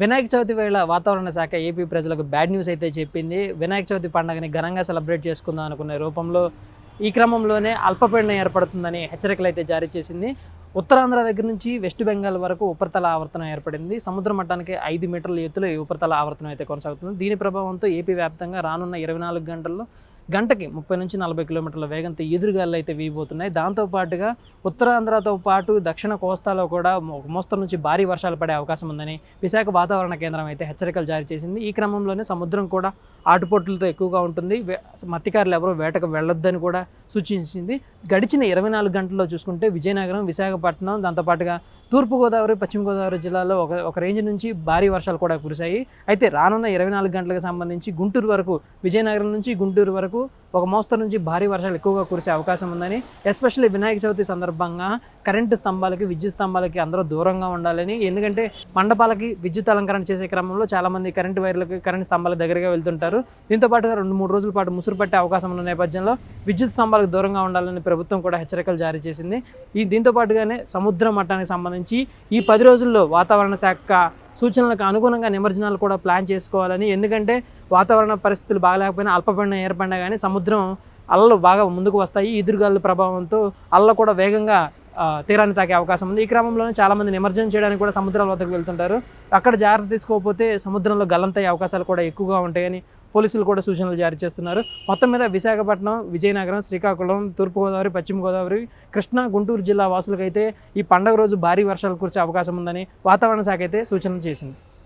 వినాయక చవితి వేళ వాతావరణ శాఖ ఏపీ ప్రజలకు బ్యాడ్ న్యూస్ అయితే చెప్పింది. వినాయక చవితి పండుగని ఘనంగా సెలబ్రేట్ చేసుకుందాం అనుకునే రూపంలో ఈ క్రమంలోనే అల్పపీడనం ఏర్పడుతుందని హెచ్చరికలు అయితే జారీ చేసింది. ఉత్తరాంధ్ర దగ్గర నుంచి వెస్ట్ బెంగాల్ వరకు ఉపరితల ఆవర్తనం ఏర్పడింది. సముద్ర మట్టానికి ఐదు మీటర్ల ఎత్తులో ఈ ఉపరితల ఆవర్తనం అయితే కొనసాగుతుంది. దీని ప్రభావంతో ఏపీ వ్యాప్తంగా రానున్న ఇరవై నాలుగు గంటల్లో గంటకి ముప్పై నుంచి నలభై కిలోమీటర్ల వేగంతో ఎదురుగాలు అయితే వీయబోతున్నాయి. దాంతోపాటుగా ఉత్తరాంధ్రతో పాటు దక్షిణ కోస్తాలో కూడా మోస్తరు నుంచి భారీ వర్షాలు పడే అవకాశం ఉందని విశాఖ వాతావరణ కేంద్రం అయితే హెచ్చరికలు జారీ చేసింది. ఈ క్రమంలోనే సముద్రం కూడా ఆటుపోట్లతో ఎక్కువగా ఉంటుంది. వే- మత్స్యకారులు ఎవరో వేటకు వెళ్ళొద్దని కూడా సూచించింది. గడిచిన ఇరవై నాలుగు గంటల్లో చూసుకుంటే విజయనగరం విశాఖపట్నం దాంతోపాటుగా తూర్పుగోదావరి పశ్చిమ గోదావరి జిల్లాలో ఒక ఒక రేంజ్ నుంచి భారీ వర్షాలు కూడా కురిశాయి. అయితే రానున్న ఇరవై నాలుగు గంటలకు సంబంధించి గుంటూరు వరకు విజయనగరం నుంచి గుంటూరు వరకు ఒక మోస్తరు నుంచి భారీ వర్షాలు ఎక్కువగా కురిసే అవకాశం ఉందని ఎస్పెషల్లీ వినాయక చవితి సందర్భంగా కరెంటు స్తంభాలకి విద్యుత్ స్తంభాలకి అందరూ దూరంగా ఉండాలని ఎందుకంటే మండపాలకి విద్యుత్ అలంకరణ చేసే క్రమంలో చాలామంది కరెంటు వైర్లకి కరెంట్ స్తంభాల దగ్గరగా వెళ్తుంటారు. దీంతో పాటుగా రెండు మూడు రోజుల పాటు ముసురు పట్టే అవకాశం ఉన్న నేపథ్యంలో విద్యుత్ స్తంభాలకు దూరంగా ఉండాలని ప్రభుత్వం కూడా హెచ్చరికలు జారీ చేసింది. ఈ దీంతో పాటుగానే సముద్ర మట్టానికి సంబంధించి ఈ పది రోజుల్లో వాతావరణ శాఖ సూచనలకు అనుగుణంగా నిమజ్జనాలు కూడా ప్లాన్ చేసుకోవాలని. ఎందుకంటే వాతావరణ పరిస్థితులు బాగాలేకపోయినా అల్పపీడనం ఏర్పడినా కానీ సముద్రం అలలు బాగా ముందుకు వస్తాయి. ఎదురుగాలుల ప్రభావంతో అలలు కూడా వేగంగా తీరాన్ని తాకే అవకాశం ఉంది. ఈ క్రమంలోనే చాలామంది నిమజ్జనం చేయడానికి కూడా సముద్రాల వద్దకు వెళ్తుంటారు. అక్కడ జాగ్రత్త తీసుకోకపోతే సముద్రంలో గల్లంతయ్యే అవకాశాలు కూడా ఎక్కువగా ఉంటాయని పోలీసులు కూడా సూచనలు జారీ చేస్తున్నారు. మొత్తం మీద విశాఖపట్నం విజయనగరం శ్రీకాకుళం తూర్పుగోదావరి పశ్చిమ గోదావరి కృష్ణా గుంటూరు జిల్లా వాసులకైతే ఈ పండగ రోజు భారీ వర్షాలు కురిసే అవకాశం ఉందని వాతావరణ శాఖ అయితే సూచనలు చేసింది.